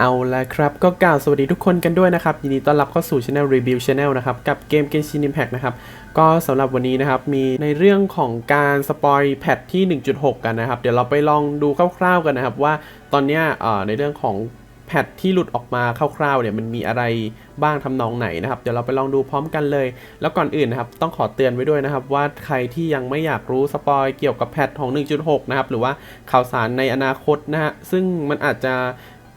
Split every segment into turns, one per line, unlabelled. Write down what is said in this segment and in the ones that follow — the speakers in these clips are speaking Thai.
เอาละครับ ก็กล่าวสวัสดีทุกคนกันด้วยนะครับ ยินดีต้อนรับเข้าสู่ Channel Review Channel นะครับ กับเกม Genshin Impact นะครับ ก็สำหรับวันนี้นะครับ มีในเรื่องของการสปอยแพทที่ 1.6 กันนะครับ เดี๋ยวเราไปลองดูคร่าว ๆ กันนะครับ ว่าตอนนี้เอ่อในเรื่องของแพทที่หลุดออกมาคร่าวๆเนี่ยมันมีอะไรบ้างทำนองไหนนะครับ เดี๋ยวเราไปลองดูพร้อมกันเลย แล้วก่อนอื่นนะครับ ต้องขอเตือนไว้ด้วยนะครับ ว่าใครที่ยังไม่อยากรู้สปอยเกี่ยวกับแพทของ 1.6 นะครับ หรือว่าข่าวสารในอนาคตนะฮะซึ่งมันอาจจะ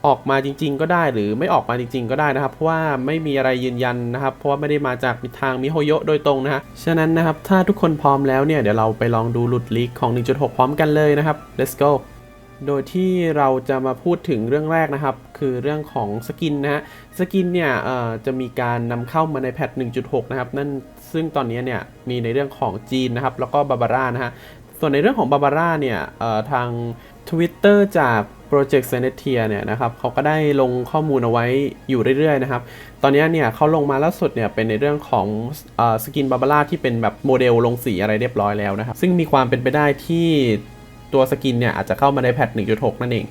ออกมาจริง ๆ ก็ได้หรือไม่ออกมาจริง ๆ ก็ได้นะครับ เพราะว่าไม่มีอะไรยืนยันนะครับ เพราะว่าไม่ได้มาจากทางมิโฮโยะโดยตรงนะฮะฉะนั้นนะครับถ้าทุกคนพร้อมแล้วเนี่ยเดี๋ยวเราไปลองดูหลุดลีกของ 1.6 พร้อมกันเลยนะครับ let's go โดยที่เราจะมาพูดถึงเรื่องแรกนะครับ คือเรื่องของสกินนะฮะสกินเนี่ยเอ่อจะมีการนำเข้ามาในแพท1.6 นะครับ นั่นซึ่งตอนนี้เนี่ยมีในเรื่องของจีนนะครับ แล้วก็บาบาร่านะฮะ ส่วนในเรื่องของบาบาร่าเนี่ยทาง Twitter จาก Project s e n e t i a เนี่ยนะครับเขาก็ได้ลงข้อมูลเอาไว้อยู่เรื่อยๆนะครับ ตอนนี้เนี่ยเขาลงมาล่าสุดเนี่ยเป็นในเรื่องของอสกินบาบาร่าที่เป็นแบบโมเดลลงสีอะไรเรียบร้อยแล้วนะครับ ซึ่งมีความเป็นไปได้ที่ตัวสกินเนี่ยอาจจะเข้ามาในแพท 1.6 นั่นเอง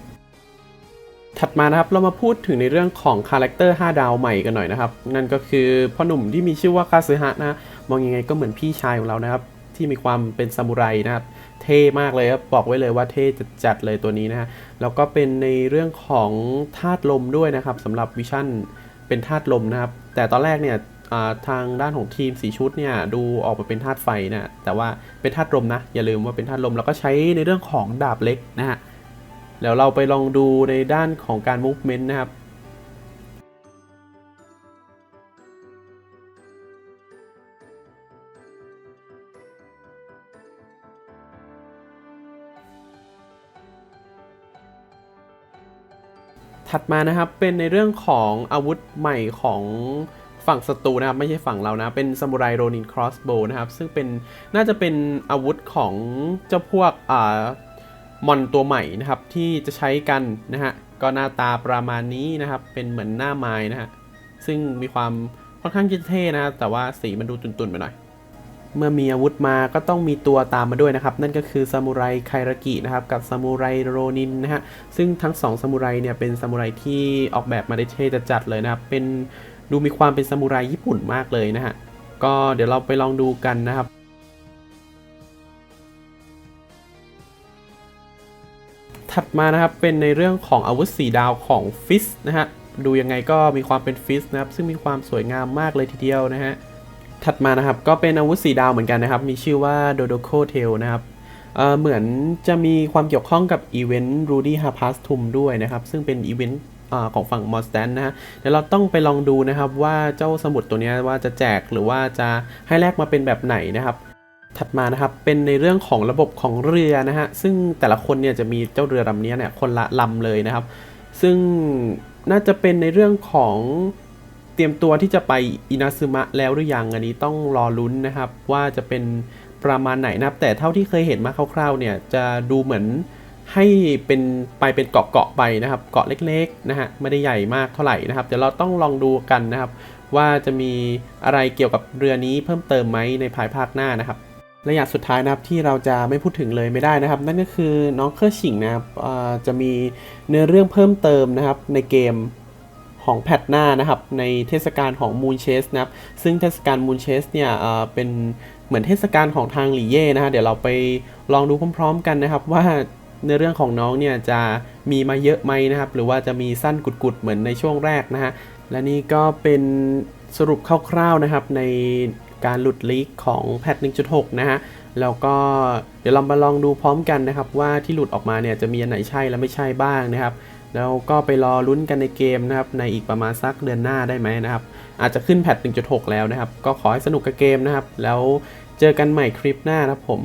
ถัดมานะครับเรามาพูดถึงในเรื่องของคาแรคเตอร์ 5 ดาวใหม่กันหน่อยนะครับ นั่นก็คือพ่อหนุ่มที่มีชื่อว่าคาซึฮะนะ มองยังไงก็เหมือนพี่ชายของเรานะครับ ที่มีความเป็นซามูไรนะครับ เท่มากเลยครับ บอกไว้เลยว่าเท่จัดๆเลยตัวนี้นะฮะ แล้วก็เป็นในเรื่องของธาตุลมด้วยนะครับสำหรับวิชั่นเป็นธาตุลมนะครับ แต่ตอนแรกเนี่ยทางด้านของทีมสีชุดเนี่ยดูออกมาเป็นธาตุไฟนะแต่ว่าเป็นธาตุลมนะ อย่าลืมว่าเป็นธาตุลมแล้วก็ใช้ในเรื่องของดาบเล็กนะฮะเดี๋ยวเราไปลองดูในด้านของการ movement นะครับ ถัดมานะครับเป็นในเรื่องของอาวุธใหม่ของฝั่งศัตรูนะครับไม่ใช่ฝั่งเรานะ เป็นซามูไรโรนินครอสโบนะครับ ซึ่งเป็นน่าจะเป็นอาวุธของเจ้าพวกอ่ามอนตัวใหม่นะครับ ที่จะใช้กันนะฮะก็หน้าตาประมาณนี้นะครับ เป็นเหมือนหน้าไม้นะฮะซึ่งมีความค่อนข้างจะเท่นะแต่ว่าสีมันดูตุนๆไปหน่อย เมื่อมีอาวุธมาก็ต้องมีตัวตามมาด้วยนะครับ นั่นก็คือซามูไรไครากินะครับกับซามูไรโรนินนะฮะซึ่งทั้งสองซามูไรเนี่ยเป็นซามูไรที่ออกแบบมาได้เท่จัดเลยนะครับเป็นดูมีความเป็นซามูไรญี่ปุ่นมากเลยนะฮะก็เดี๋ยวเราไปลองดูกันนะครับถัดมานะครับเป็นในเรื่องของอาวุธสีดาวของฟิสนะฮะดูยังไงก็มีความเป็นฟิสนะครับซึ่งมีความสวยงามมากเลยทีเดียวนะฮะ ถัดมานะครับ ก็เป็นอาวุธสีดาวเหมือนกันนะครับ มีชื่อว่า Dodoko Tail นะครับเเหมือนจะมีความเกี่ยวข้องกับอีเวนต์ Rudy Harpas Tum ด้วยนะครับ ซึ่งเป็นอีเวนต์ของฝั่ง m o n s t a n นะฮะเดี๋ยวเราต้องไปลองดูนะครับว่าเจ้าสมุดตัวนี้ว่าจะแจกหรือว่าจะให้แลกมาเป็นแบบไหนนะครับ ถัดมานะครับเป็นในเรื่องของระบบของเรือนะฮะซึ่งแต่ละคนเนี่ยจะมีเจ้าเรือลำนี้เนี่ยคนละลำเลยนะครับ ซึ่งน่าจะเป็นในเรื่องของ เตรียมตัวที่จะไปอินาซึมะแล้วหรือยังอันนี้ต้องรอลุ้นนะครับ ว่าจะเป็นประมาณไหนนะครับ แต่เท่าที่เคยเห็นมาคร่าวๆเนี่ยจะดูเหมือนให้เป็นไปเป็นเกาะๆไปนะครับ เกาะเล็กๆนะฮะไม่ได้ใหญ่มากเท่าไหร่นะครับเดี๋ยวเราต้องลองดูกันนะครับ ว่าจะมีอะไรเกี่ยวกับเรือนี้เพิ่มเติมไหมในภายภาคหน้านะครับและอย่างสุดท้ายนะครับที่เราจะไม่พูดถึงเลยไม่ได้นะครับ นั่นก็คือน้องเคอร์ชิงนะครับจะมีเนื้อเรื่องเพิ่มเติมนะครับในเกม ของแพทหน้านะครับในเทศกาลของ Moon Chase นะครับซึ่งเทศกาล Moon Chase เนี่ยเป็นเหมือนเทศกาลของทางหลี่เย่นะฮะเดี๋ยวเราไปลองดูพร้อม ๆ กันนะครับว่าในเรื่องของน้องเนี่ยจะมีมาเยอะไหมนะครับ หรือว่าจะมีสั้นกุดๆเหมือนในช่วงแรกนะฮะและนี่ก็เป็นสรุปคร่าวๆนะครับในการหลุดลีกของแพท 1.6 นะฮะ แล้วก็เดี๋ยวเรามาลองดูพร้อมกันนะครับ ว่าที่หลุดออกมาเนี่ยจะมีอันไหนใช่และไม่ใช่บ้างนะครับ แล้วก็ไปรอลุ้นกันในเกมนะครับในอีกประมาณสักเดือนหน้าได้ไหมนะครับ อาจจะขึ้นแพท1.6 แล้วนะครับ ก็ขอให้สนุกกับเกมนะครับ แล้วเจอกันใหม่คลิปหน้านะครับผม